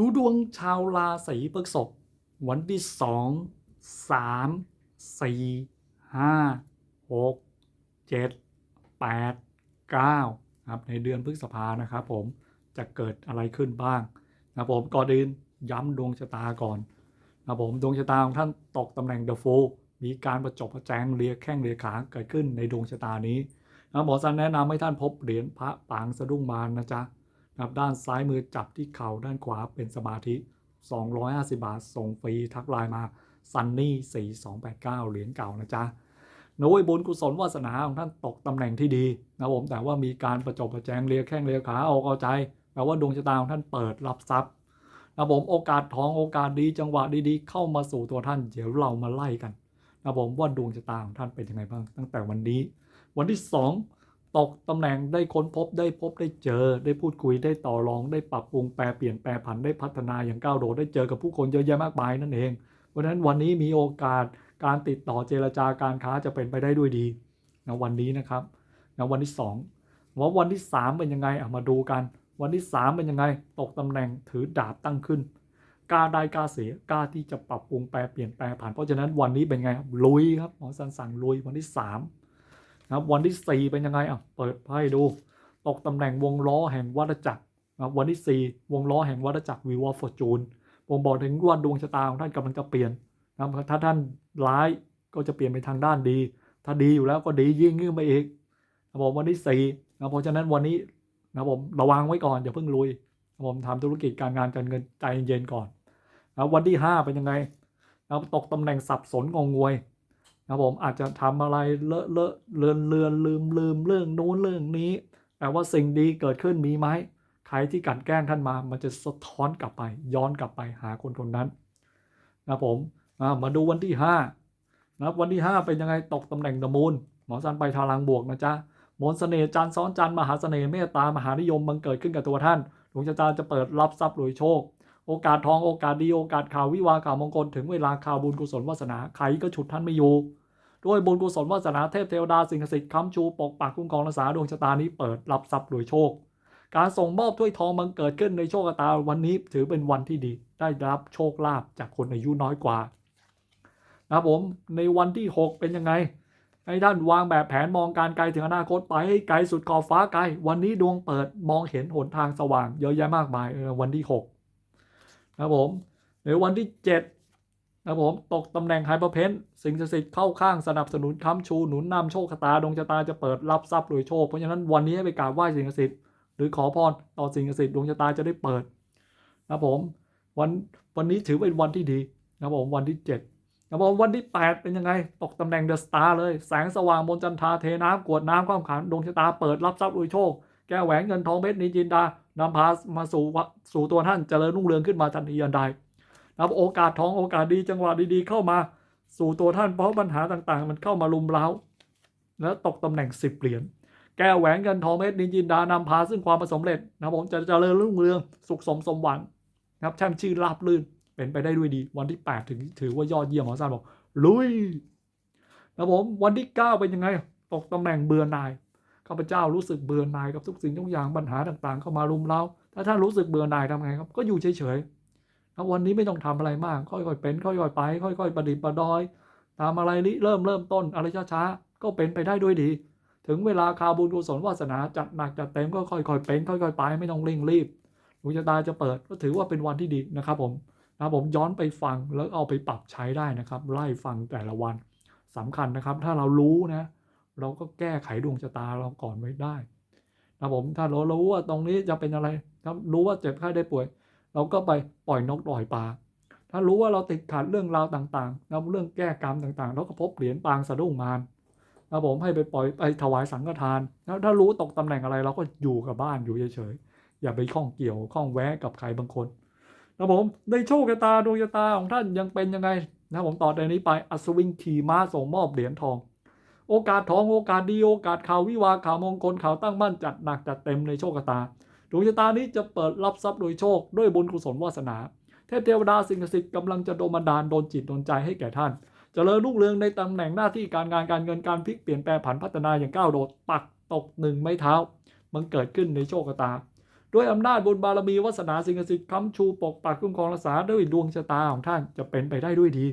ดูดวงชาวราศีพฤษภวันที่สองสามสี่ห้าหกเจ็ดแปดเก้าครับในเดือนพฤษภานะครับผมจะเกิดอะไรขึ้นบ้างนะครับผมก่อนอื่นย้ำดวงชะตาก่อนนะครับผมดวงชะตาของท่านตกตำแหน่งเดอะโฟมีการประจบประแจงเรียแข้งเรียขาเกิดขึ้นในดวงชะตานี้นะหมอสันแนะนำให้ท่านพบเหรียญพระปางสะดุ้งมารนะจ๊ะ นะครับด้านซ้ายมือจับที่เข่าด้านขวาเป็นสมาธิ 250 บาท ส่งฟรีทักไลน์มาซันนี่ 4289 เหรียญเก่านะจ๊ะโน้ยบุญกุศลวาสนาของท่านตกตำแหน่งที่ดีนะผมแต่ว่ามีการประจบประแจงเลียแข้งเลียขาออกเอาใจแปลว่าดวงชะตาของท่านเปิดรับทรัพย์นะผมโอกาสทองโอกาสดีจังหวะดีๆ เข้ามาสู่ตัวท่านเดี๋ยวเรามาไล่กันนะผมว่าดวงชะตาของท่านเป็นยังไงบ้างตั้งแต่วันนี้ วันที่สอง ตกตำแหน่งได้ค้นพบได้พบได้เจอ ได้พูดคุยได้ต่อรองได้ปรับปรุงแปรเปลี่ยนแปรผันได้พัฒนาอย่างก้าวโดดได้เจอกับผู้คนเยอะแยะมากมายนั่นเอง เพราะฉะนั้นวันนี้มีโอกาสการติดต่อเจรจาการค้าจะเป็นไปได้ด้วยดีนะวันนี้นะครับนะวันที่สองว่าวันที่สามเป็นยังไงอะมาดูกัน วันที่สามเป็นยังไง ตกตำแหน่งถือดาบตั้งขึ้นกล้าได้กล้าเสียกล้าที่จะปรับปรุงแปรเปลี่ยนแปรผันเพราะฉะนั้นวันนี้เป็นไงครับลุยครับหมอสันสั่งลุยวันที่สาม นะครับวันที่ 4 เป็นยังไงอะเปิดไพ่ดู ตกตำแหน่งวงล้อแห่งวัฏจักรนะวันที่ 4 วงล้อแห่งวัฏจักรวีวอฟอร์จูนผมบอกถึงว่าดวงชะตาของท่านกำลังจะเปลี่ยนนะถ้าท่านร้ายก็จะเปลี่ยนไปทางด้านดี ถ้าดีอยู่แล้วก็ดียิ่งขึ้นไปอีกนะผมวันที่4นะเพราะฉะนั้นวันนี้นะผมระวังไว้ก่อนอย่าเพิ่งลุยนะผมทำธุรกิจการงานการเงินใจเย็นๆก่อนนะวันที่ 5 เป็นยังไงนะตกตำแหน่งสับสนงงงวย นะผมอาจจะทำอะไรเลอะเลอะเลือนเลือนลืมลืมเรื่องนู้นเรื่องนี้แต่ว่าสิ่งดีเกิดขึ้นมีไหมใครที่กันแกล้งท่านมา มันจะสะท้อนกลับไป ย้อนกลับไปหาคนคนนั้นนะผมมาดูวันที่5นะวันที่ 5 เป็นยังไงตกตำแหน่งดมูล หมอสันไปทารังบวกนะจ๊ะมนต์เสน่ห์จันทร์ซ้อนจันทร์มหาเสน่ห์เมตตามหานิยมบังเกิดขึ้นกับตัวท่านดวงชะตาจะเปิดรับทรัพย์รวยโชค โอกาสทองโอกาสดีโอกาสข่าววิวาข่าวมงคลถึงเวลาข่าวบุญกุศลวาสนาใครก็ฉุดท่านไม่อยู่ ด้วยบุญกุศลวาสนาเทพเทวดาสิ่งศักดิ์สิทธิ์ค้ำชูปกปักคุ้มครองรักษาดวงชะตานี้เปิดรับทรัพย์รวยโชค การส่งมอบถ้วยทองมันเกิดขึ้นในโชคชะตาวันนี้ถือเป็นวันที่ดี ได้รับโชคลาภจากคนอายุน้อยกว่านะครับผมในวันที่ 6 เป็นยังไงให้ท่านวางแบบแผนมองการไกลถึงอนาคตไปให้ไกลสุดขอบฟ้าไกล วันนี้ดวงเปิดมองเห็นหนทางสว่างเยอะแยะมากมายวันที่6นะครับผมในวันที่ 7 นะครับผมตกตำแหน่งไฮเปอร์เพนสิ่งศักดิ์สิทธิ์เข้าข้างสนับสนุนค้ำชูหนุนนำโชคชะตาดวงชะตาจะเปิดรับทรัพย์รวยโชค เพราะฉะนั้นวันนี้ให้ไปกราบไหว้สิ่งศักดิ์สิทธิ์หรือขอพรต่อสิ่งศักดิ์สิทธิ์ดวงชะตาจะได้เปิดนะครับผมวันวันนี้ถือเป็นวันที่ดีนะครับผมวันที่7นะครับผมวันที่ 8 เป็นยังไง ตกตำแหน่งเดอะสตาร์เลยแสงสว่างบนจันทราเทน้ำกวดน้ำความขันดวงชะตาเปิดรับทรัพย์รวยโชค แก้แหวนเงินทองเพชรนิจินดานำพามาสู่วสู่ตัวท่านเจริญรุ่งเรืองขึ้นมาทันทีทันใด นะครับโอกาสทองโอกาสดีจังหวะดีๆ เข้ามาสู่ตัวท่านเพราะปัญหาต่างๆ มันเข้ามาลุมเล้าแล้วตกตำแหน่งสิบเหรียญแก้วแหวนเงินทองเม็ดนินจินดานำพาซึ่งความประสบเร็จนะผมจะเจริญรุ่งเรืองสุขสมสมหวังนะครับแช่มชื่นราบลื่นเป็นไปได้ด้วยดี วันที่ 8 ถึงถือว่ายอดเยี่ยมหมอซานบอกลุยนะผมวันที่ 9 เป็นยังไง ตกตำแหน่งเบื่อหน่ายข้าพเจ้ารู้สึกเบื่อหน่ายกับทุกสิ่งทุกอย่างปัญหาต่างๆ เข้ามารุมเร้าถ้าท่านรู้สึกเบื่อหน่ายทำไงครับก็อยู่เฉยๆ แล้ววันนี้ไม่ต้องทำอะไรมาก ค่อยๆเป็น ค่อยๆไป ค่อยๆประดิษฐ์ประดอยทำอะไรริเริ่มเริ่มต้นอะไรช้าๆก็เป็นไปได้ด้วยดี ถึงเวลาคาบุญกุศลวาสนาจัดหนักจัดเต็มก็ค่อยๆเป็น ค่อยๆไปไม่ต้องเร่งรีบดวงชะตาจะเปิดก็ถือว่าเป็นวันที่ดีนะครับผมนะผมย้อนไปฟังแล้วเอาไปปรับใช้ได้นะครับ ไล่ฟังแต่ละวันสำคัญนะครับ ถ้าเรารู้นะ เราก็แก้ไขดวงชะตาเราก่อนไว้ได้นะผมถ้าเรารู้ว่าตรงนี้จะเป็นอะไรถ้ารู้ว่าเจ็บไข้ได้ป่วย เราก็ไปปล่อยนกปล่อยปลาถ้ารู้ว่าเราติดขัดเรื่องราวต่างๆแล้วเรื่องแก้กรรมต่างๆ เราก็พบเหรียญปางสะดุ้งมารนะผมให้ไปปล่อยไปถวายสังฆทานแล้วถ้ารู้ตกตำแหน่งอะไรเราก็อยู่กับบ้านอยู่เฉยๆอย่าไปข้องเกี่ยวข้องแวะกับใครบางคนนะผมในโชคชะตาดวงชะตาของท่านยังเป็นยังไงนะผมต่อจากนี้ไปอัศวินขี่ม้าส่งมอบเหรียญทอง โอกาสทองโอกาสดีโอกาสข่าววิวาข่าวมงคลข่าวตั้งมั่นจัดหนักจัดเต็มในโชคชะตา ดวงชะตานี้จะเปิดรับทรัพย์โดยโชคด้วยบุญกุศลวาสนา เทพเทวดาสิ่งศักดิ์สิทธิ์กำลังจะโดนบันดาลโดนจิตโดนใจให้แก่ท่านจเจริญรุ่งเรืองในตำแหน่งหน้าที่การงานการเงินการพลิกเปลี่ยนแปลงผันพัฒนาอย่างก้าวโดดปักตกหนึ่งไม้เท้า มันเกิดขึ้นในโชคชะตา ด้วยอำนาจบุญบารมีวาสนาสิ่งศักดิ์สิทธิ์ค้ำชูปกปักคุ้มครองรักษาด้วยดวงชะตาของท่านจะเป็นไปได้ด้วยดี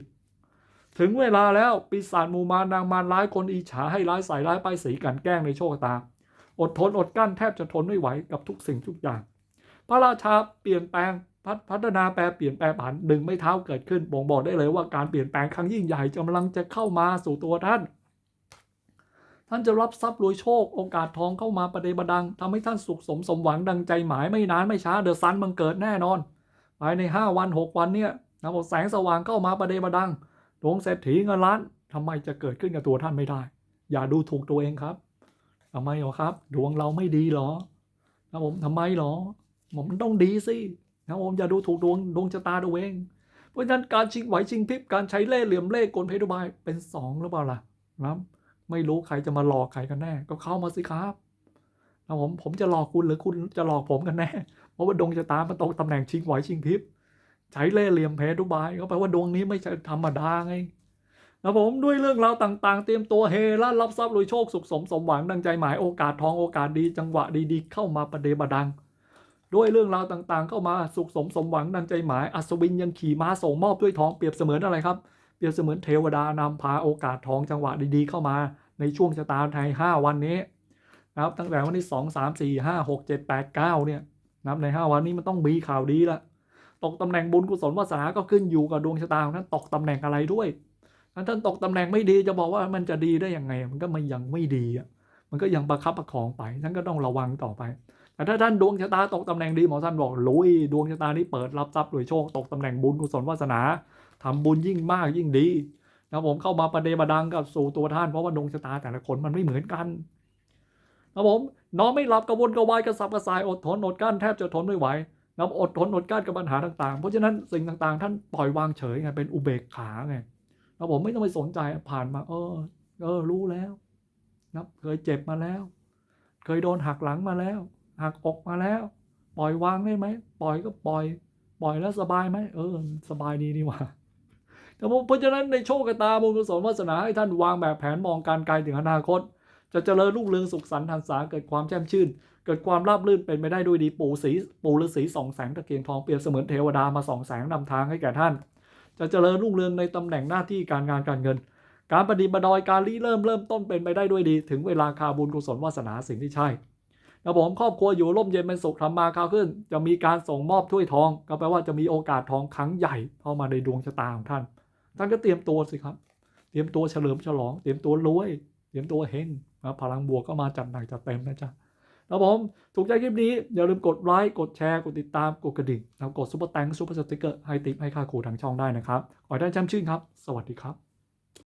ถึงเวลาแล้วปีศาจมูมานางมารร้ายคนอิจฉาให้ร้ายใส่ร้ายป้ายสีกันแกล้งในโชคชะตา อดทนอดกั้นแทบจะทนไม่ไหวกับทุกสิ่งทุกอย่าง พระราชาเปลี่ยนแปลงพัฒพัฒนาแปลเปลี่ยนแปลงผันดึงไม่เท้าเกิดขึ้นบ่งบอกได้เลยว่าการเปลี่ยนแปลงครั้งยิ่งใหญ่กำลังจะเข้ามาสู่ตัวท่าน ท่านจะรับทรัพย์รวยโชคโอกาสทองเข้ามาประเดประดังทำให้ท่านสุขสมสมหวังดังใจหมายไม่นานไม่ช้าเดอะซันบังเกิดแน่นอน ภายใน 5 วัน 6 วันเนี่ยนะบอกแสงสว่างเข้ามาประเดประดังดวงเศรษฐีเงินล้านทำไมจะเกิดขึ้นกับตัวท่านไม่ได้ อย่าดูถูกตัวเองครับ ทำไมหรอครับ ดวงเราไม่ดีหรอนะผมทำไมหรอผมมันต้องดีสินะผมอย่าดูถูกดวงดวงชะตาตัวเองเพราะฉะนั้นการชิงไหวชิงพริบการใช้เล่ห์เหลี่ยมเล่ห์กลเพทุบายเป็นสองหรือเปล่าล่ะนะครับไม่รู้ใครจะมาหลอกใครกันแน่ ก็เข้ามาสิครับนะผมผมจะหลอกคุณหรือคุณจะหลอกผมกันแน่เพราะว่าดวงชะตามันตกตำแหน่งชิงไหวชิงพริบใช้เล่ห์เหลี่ยมเพทุบายก็แปลว่าดวงนี้ไม่ใช่ธรรมดาไง นะผมด้วยเรื่องราวต่างๆ เตรียมตัวเฮและรับทรัพย์รวยโชคสุขสมสมหวังดังใจหมายโอกาสทองโอกาสดีจังหวะดีๆ เข้ามาประเดประดัง ด้วยเรื่องราวต่างๆ เข้ามาสุขสมสมหวังดังใจหมายอัศวินยังขี่ม้าส่งมอบด้วยทองเปรียบเสมือนอะไรครับ เปรียบเสมือนเทวดานำพาโอกาสทองจังหวะดีๆ เข้ามา ในช่วงชะตาไทย 5 วันนี้นะครับตั้งแต่วันที่ 2 3 4 5 6 7 8 9 เนี่ยนับใน 5 วันนี้มันต้องมีข่าวดีละตกตำแหน่งบุญกุศลวาสนาก็ขึ้นอยู่กับดวงชะตาของท่านตกตำแหน่งอะไรด้วย ถ้าท่านตกตำแหน่งไม่ดีจะบอกว่ามันจะดีได้ยังไง มันก็มันยังไม่ดีอะมันก็ยังประคับประคองไปท่านก็ต้องระวังต่อไป แต่ถ้าท่านดวงชะตาตกตำแหน่งดีหมอท่านบอกลุยดวงชะตานี้เปิดรับทรัพย์รวยโชคตกตำแหน่งบุญกุศลวาสนาทำบุญยิ่งมากยิ่งดีนะผมเข้ามาประเดประดังกับสู่ตัวท่านเพราะว่าดวงชะตาแต่ละคนมันไม่เหมือนกันนะผมนอนไม่หลับกระวนกระวายกระสับกระส่ายอดทนอดกั้นแทบจะทนไม่ไหวนะอดทนอดกั้นกับปัญหาต่างๆ เพราะฉะนั้นสิ่งต่างๆ ท่านปล่อยวางเฉยไงเป็นอุเบกขาไง นะผมไม่ต้องไปสนใจผ่านมา เออ เออ รู้แล้วนะเคยเจ็บมาแล้ว เคยโดนหักหลังมาแล้ว หักอกมาแล้ว ปล่อยวางได้ไหมปล่อยก็ปล่อย ปล่อยแล้วสบายไหมเออ สบายดีนี่หว่าแต่ผมเพราะฉะนั้นในโชคชะตาบุญกุศลวาสนาให้ท่านวางแบบแผนมองการไกลถึงอนาคต จะเจริญรุ่งเรืองสุขสันต์หันษาเกิดความแช่มชื่น เกิดความราบรื่นเป็นไปได้ด้วยดีปู่สีปู่ฤาษีสองแสงตะเกียงทองเปรียบเสมือนเทวดามาสองแสงนำทางให้แก่ท่าน จะเจริญรุ่งเรืองในตำแหน่งหน้าที่การงานการเงิน การปฏิบัติดอยการริเริ่มเริ่มต้นเป็นไปได้ด้วยดี ถึงเวลาคาบุญกุศลวาสนาสิ่งที่ใช่นะผมครอบครัวอยู่ร่มเย็นเป็นสุขทำมาค้าขึ้น จะมีการส่งมอบถ้วยทอง ก็แปลว่าจะมีโอกาสทองครั้งใหญ่เข้ามาในดวงชะตาของท่าน ท่านก็เตรียมตัวสิครับ เตรียมตัวเฉลิมฉลอง เตรียมตัวรวย เตรียมตัวเฮงนะพลังบวกก็มาจัดหนักจัดเต็มนะจ๊ะ ครับผม ถูกใจคลิปนี้ อย่าลืมกดไลค์ กดแชร์ กดติดตาม กดกระดิ่งแล้วกดซุปเปอร์แตงซุปเปอร์สติ๊กเกอร์ให้ติ๊กให้ค่าครูทางช่องได้นะครับขอให้ได้แชมชื่นครับ สวัสดีครับ